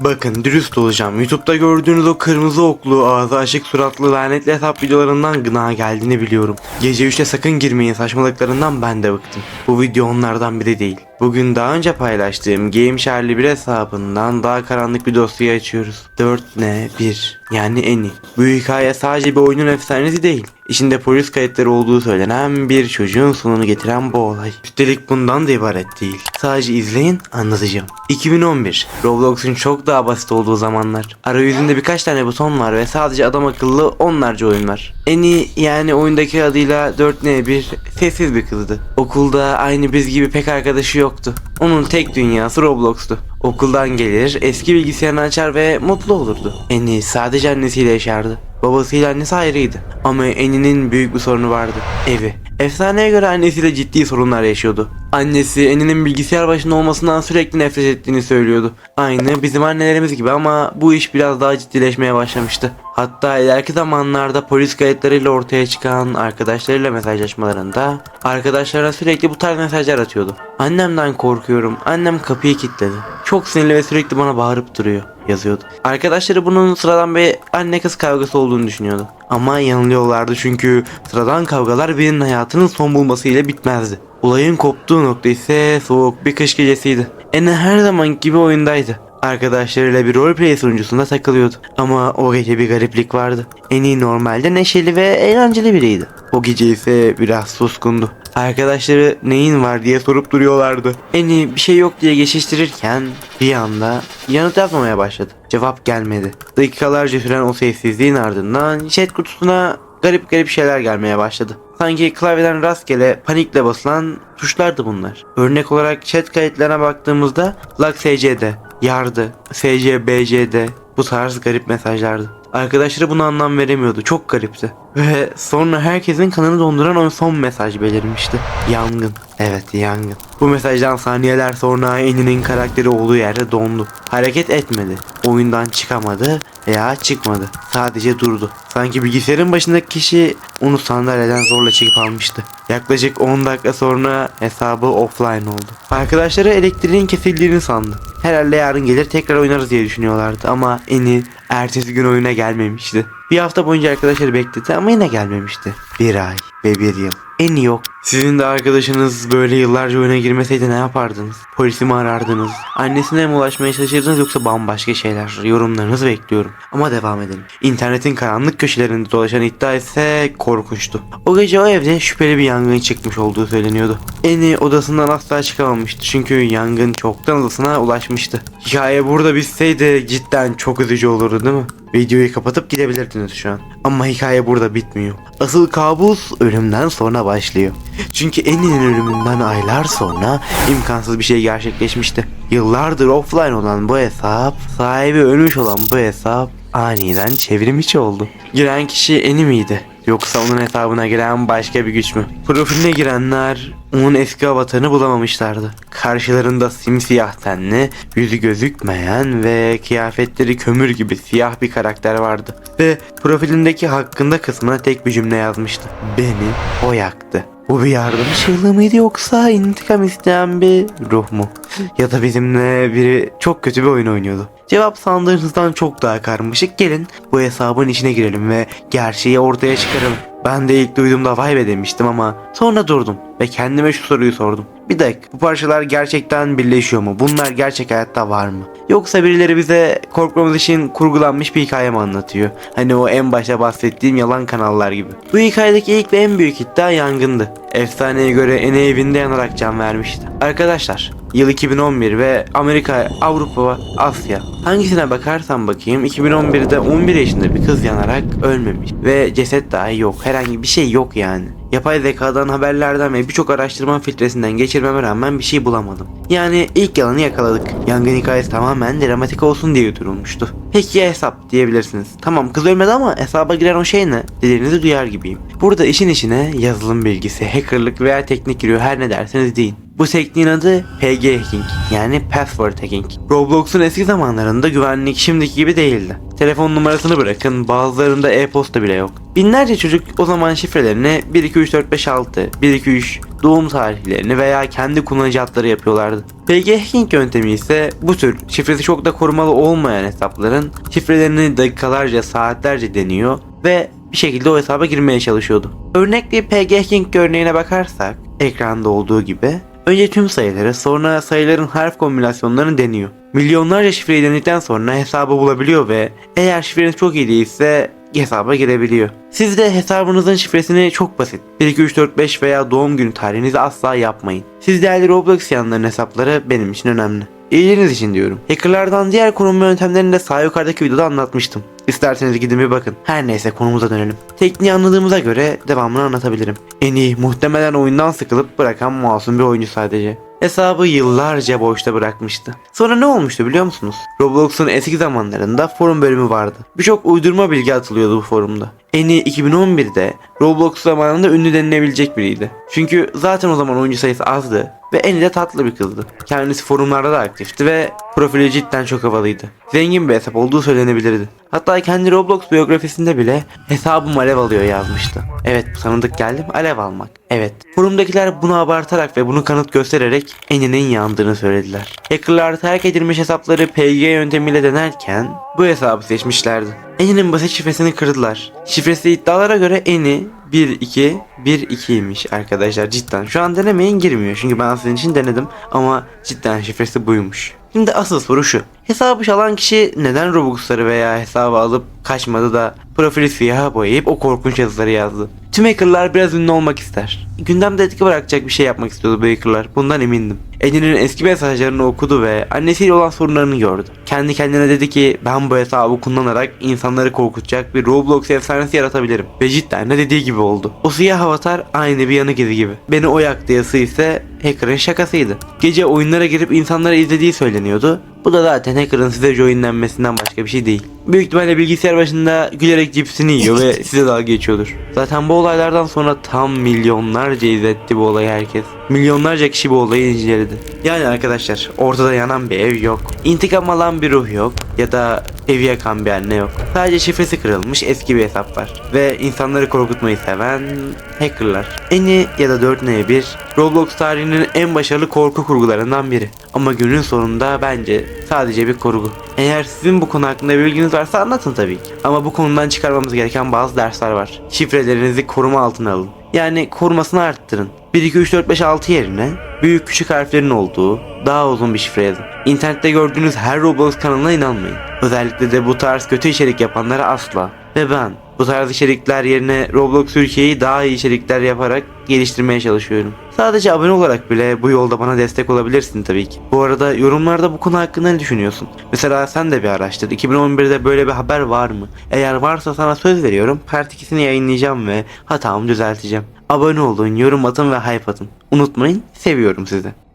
Bakın dürüst olacağım. YouTube'da gördüğünüz o kırmızı oklu, ağzı açık suratlı lanetli hesap videolarından gına geldiğini biliyorum. Gece 3'te sakın girmeyin saçmalıklarından ben de bıktım. Bu video onlardan biri değil. Bugün daha önce paylaştığım Game Sharely 1 hesabından daha karanlık bir dosyayı açıyoruz. 4N1 yani Eni. Bu hikaye sadece bir oyunun efsanesi değil. İçinde polis kayıtları olduğu söylenen bir çocuğun sonunu getiren bu olay. Üstelik bundan da ibaret değil. Sadece izleyin anlatacağım. 2011. Roblox'un çok daha basit olduğu zamanlar. Arayüzünde birkaç tane buton var ve sadece adam akıllı onlarca oyun var. Eni yani oyundaki adıyla 4N1 sessiz bir kızdı. Okulda aynı biz gibi pek arkadaşı yoktu. Onun tek dünyası Roblox'tu. Okuldan gelir, eski bilgisayarını açar ve mutlu olurdu. Eni sadece annesiyle yaşardı. Babasıyla annesi ayrıydı. Ama Eni'nin büyük bir sorunu vardı. Evi. Efsaneye göre annesiyle ciddi sorunlar yaşıyordu. Annesi Eni'nin bilgisayar başında olmasından sürekli nefret ettiğini söylüyordu. Aynı bizim annelerimiz gibi ama bu iş biraz daha ciddileşmeye başlamıştı. Hatta ileriki zamanlarda polis kayıtlarıyla ortaya çıkan arkadaşlarıyla mesajlaşmalarında arkadaşlarına sürekli bu tarz mesajlar atıyordu. Annemden korkuyorum. Annem kapıyı kilitledi. Çok sinirli ve sürekli bana bağırıp duruyor yazıyordu. Arkadaşları bunun sıradan bir anne kız kavgası olduğunu düşünüyordu. Ama yanılıyorlardı çünkü sıradan kavgalar birinin hayatının son bulmasıyla bitmezdi. Olayın koptuğu nokta ise soğuk bir kış gecesiydi. Ene her zaman gibi oyundaydı. Arkadaşlarıyla bir roleplay sunucusunda takılıyordu. Ama o gece bir gariplik vardı. Eni normalde neşeli ve eğlenceli biriydi. O gece ise biraz suskundu. Arkadaşları neyin var diye sorup duruyorlardı. Eni bir şey yok diye geçiştirirken bir anda yanıt yazmamaya başladı. Cevap gelmedi. Dakikalarca süren o sessizliğin ardından chat kutusuna garip garip şeyler gelmeye başladı. Sanki klavyeden rastgele panikle basılan tuşlardı bunlar. Örnek olarak chat kayıtlarına baktığımızda lag SCD, yardı, SCBCD bu tarz garip mesajlardı. Arkadaşları buna anlam veremiyordu. Çok garipti. Ve sonra herkesin kanını donduran o son mesaj belirmişti. Yangın. Evet yangın. Bu mesajdan saniyeler sonra Eni'nin karakteri olduğu yerde dondu. Hareket etmedi. Oyundan çıkamadı veya çıkmadı. Sadece durdu. Sanki bilgisayarın başındaki kişi onu sandalyeden zorla çekip almıştı. Yaklaşık 10 dakika sonra hesabı offline oldu. Arkadaşları elektriğin kesildiğini sandı. Herhalde yarın gelir tekrar oynarız diye düşünüyorlardı ama Eni ertesi gün oyuna gelmemişti. Bir hafta boyunca arkadaşları bekledi ama yine gelmemişti. Bir ay ve bir yıl. En yok. Sizin de arkadaşınız böyle yıllarca oyuna girmeseydi ne yapardınız? Polisi mi arardınız? Annesine mi ulaşmaya çalışırdınız yoksa bambaşka şeyler? Yorumlarınızı bekliyorum. Ama devam edelim. İnternetin karanlık köşelerinde dolaşan iddia ise korkunçtu. O gece o evde şüpheli bir yangın çıkmış olduğu söyleniyordu. Eni odasından asla çıkamamıştı çünkü yangın çoktan odasına ulaşmıştı. Hikaye burada bitseydi cidden çok üzücü olurdu değil mi? Videoyu kapatıp gidebilirdiniz şu an. Ama hikaye burada bitmiyor. Asıl kabus ölümden sonra başlıyor. Çünkü Eni'nin ölümünden aylar sonra imkansız bir şey gerçekleşmişti. Yıllardır offline olan bu hesap, sahibi ölmüş olan bu hesap aniden çevrim içi oldu. Giren kişi Eni miydi? Yoksa onun hesabına giren başka bir güç mü? Profiline girenler onun eski avatarını bulamamışlardı. Karşılarında simsiyah tenli, yüzü gözükmeyen ve kıyafetleri kömür gibi siyah bir karakter vardı. Ve profilindeki hakkında kısmına tek bir cümle yazmıştı. Beni o yaktı. Bu bir yardım çığlığı mıydı yoksa intikam isteyen bir ruh mu? Ya da bizimle biri çok kötü bir oyun oynuyordu. Cevap sandığınızdan çok daha karmaşık. Gelin bu hesabın içine girelim ve gerçeği ortaya çıkaralım. Ben de ilk duyduğumda vay be demiştim ama sonra durdum ve kendime şu soruyu sordum. Bir dakika bu parçalar gerçekten birleşiyor mu? Bunlar gerçek hayatta var mı? Yoksa birileri bize korkmamız için kurgulanmış bir hikaye mi anlatıyor? Hani o en başta bahsettiğim yalan kanallar gibi. Bu hikayedeki ilk ve en büyük iddia yangındı. Efsaneye göre Ene evinde yanarak can vermişti. Arkadaşlar Yıl 2011 ve Amerika, Avrupa, Asya. Hangisine bakarsan bakayım 2011'de 11 yaşında bir kız yanarak ölmemiş. Ve ceset dahi yok. Herhangi bir şey yok yani. Yapay zekadan haberlerden ve birçok araştırma filtresinden geçirmeme rağmen bir şey bulamadım. Yani ilk yalanı yakaladık. Yangın hikayesi tamamen dramatik olsun diye uydurulmuştu. Peki ya hesap diyebilirsiniz. Tamam kız ölmedi ama hesaba giren o şey ne? Dediğinizi duyar gibiyim. Burada işin içine yazılım bilgisi, hackerlık veya teknik giriyor her ne derseniz deyin. Bu tekniğin adı PG hacking yani password hacking. Roblox'un eski zamanlarında güvenlik şimdiki gibi değildi. Telefon numarasını bırakın bazılarında e-posta bile yok. Binlerce çocuk o zaman şifrelerini 1 2 3 4 5 6, 1 2 3 doğum tarihlerini veya kendi kullanıcı adları yapıyorlardı. PG hacking yöntemi ise bu tür şifresi çok da korumalı olmayan hesapların şifrelerini dakikalarca saatlerce deniyor ve bir şekilde o hesaba girmeye çalışıyordu. Örnekli PG hacking örneğine bakarsak ekranda olduğu gibi önce tüm sayıları sonra sayıların harf kombinasyonlarını deniyor. Milyonlarca şifreyi denedikten sonra hesabı bulabiliyor ve eğer şifreniz çok iyi değilse hesaba girebiliyor. Siz de hesabınızın şifresini çok basit 1 2 3 4 5 veya doğum günü tarihinizi asla yapmayın. Siz değerli Roblox yanların hesapları benim için önemli. İyiliğiniz için diyorum. Hackerlardan diğer korunma yöntemlerini de sağ yukarıdaki videoda anlatmıştım. İsterseniz gidin bir bakın. Her neyse konumuza dönelim. Tekniği anladığımıza göre devamını anlatabilirim. En iyi muhtemelen oyundan sıkılıp bırakan masum bir oyuncu sadece. Hesabı yıllarca boşta bırakmıştı. Sonra ne olmuştu biliyor musunuz? Roblox'un eski zamanlarında forum bölümü vardı. Birçok uydurma bilgi atılıyordu bu forumda. En iyi 2011'de Roblox zamanında ünlü denilebilecek biriydi. Çünkü zaten o zaman oyuncu sayısı azdı ve en de tatlı bir kızdı. Kendisi forumlarda da aktifti ve profili cidden çok havalıydı. Zengin bir hesap olduğu söylenebilirdi. Hatta kendi Roblox biyografisinde bile hesabım alev alıyor yazmıştı. Evet tanıdık geldim alev almak. Evet. Forumdakiler bunu abartarak ve bunu kanıt göstererek Eni'nin yandığını söylediler. Hackerlar terk edilmiş hesapları PG yöntemiyle denerken bu hesabı seçmişlerdi. Eni'nin basit şifresini kırdılar. Şifresi iddialara göre Eni 1-2-1-2'ymiş arkadaşlar cidden. Şu an denemeyin girmiyor çünkü ben sizin için denedim ama cidden şifresi buymuş. Şimdi asıl soru şu. Hesabı çalan kişi neden Robux'ları veya hesabı alıp kaçmadı da profili siyaha boyayıp o korkunç yazıları yazdı? Tüm hackerlar biraz ünlü olmak ister. Gündemde etki bırakacak bir şey yapmak istiyordu bu hackerlar. Bundan emindim. Eddie'nin eski mesajlarını okudu ve annesiyle olan sorunlarını gördü. Kendi kendine dedi ki ben bu hesabı kullanarak insanları korkutacak bir Roblox efsanesi yaratabilirim. Ve cidden de dediği gibi oldu. O siyah avatar aynı bir yanık izi gibi. Beni o yaktı yazısı ise hacker'ın şakasıydı. Gece oyunlara girip insanları izlediği söyleniyordu. Bu da zaten hacker'ın size joinlenmesinden başka bir şey değil. Büyük ihtimalle bilgisayar başında gülerek cipsini yiyor ve size dalga geçiyordur. Zaten bu olaylardan sonra tam milyonlarca izletti bu olayı herkes. Milyonlarca kişi bu olayı inceledi. Yani arkadaşlar ortada yanan bir ev yok. İntikam alan bir ruh yok. Ya da evi yakan bir anne yok. Sadece şifresi kırılmış eski bir hesap var. Ve insanları korkutmayı seven hackerlar. Eni ya da 4N1 Roblox tarihinin en başarılı korku kurgularından biri. Ama günün sonunda bence sadece bir kurgu. Eğer sizin bu konu hakkında bilginiz varsa anlatın tabii ki. Ama bu konudan çıkarmamız gereken bazı dersler var. Şifrelerinizi koruma altına alın. Yani korumasını arttırın. 1, 2, 3, 4, 5, 6 yerine büyük küçük harflerin olduğu daha uzun bir şifre yazın. İnternette gördüğünüz her Roblox kanalına inanmayın. Özellikle de bu tarz kötü içerik yapanlara asla. Ve ben bu tarz içerikler yerine Roblox Türkiye'yi daha iyi içerikler yaparak geliştirmeye çalışıyorum. Sadece abone olarak bile bu yolda bana destek olabilirsin tabii ki. Bu arada yorumlarda bu konu hakkında ne düşünüyorsun? Mesela sen de bir araştır. 2011'de böyle bir haber var mı? Eğer varsa sana söz veriyorum. Part 2'sini yayınlayacağım ve hatamı düzelteceğim. Abone olun, yorum atın ve hype atın. Unutmayın, seviyorum sizi.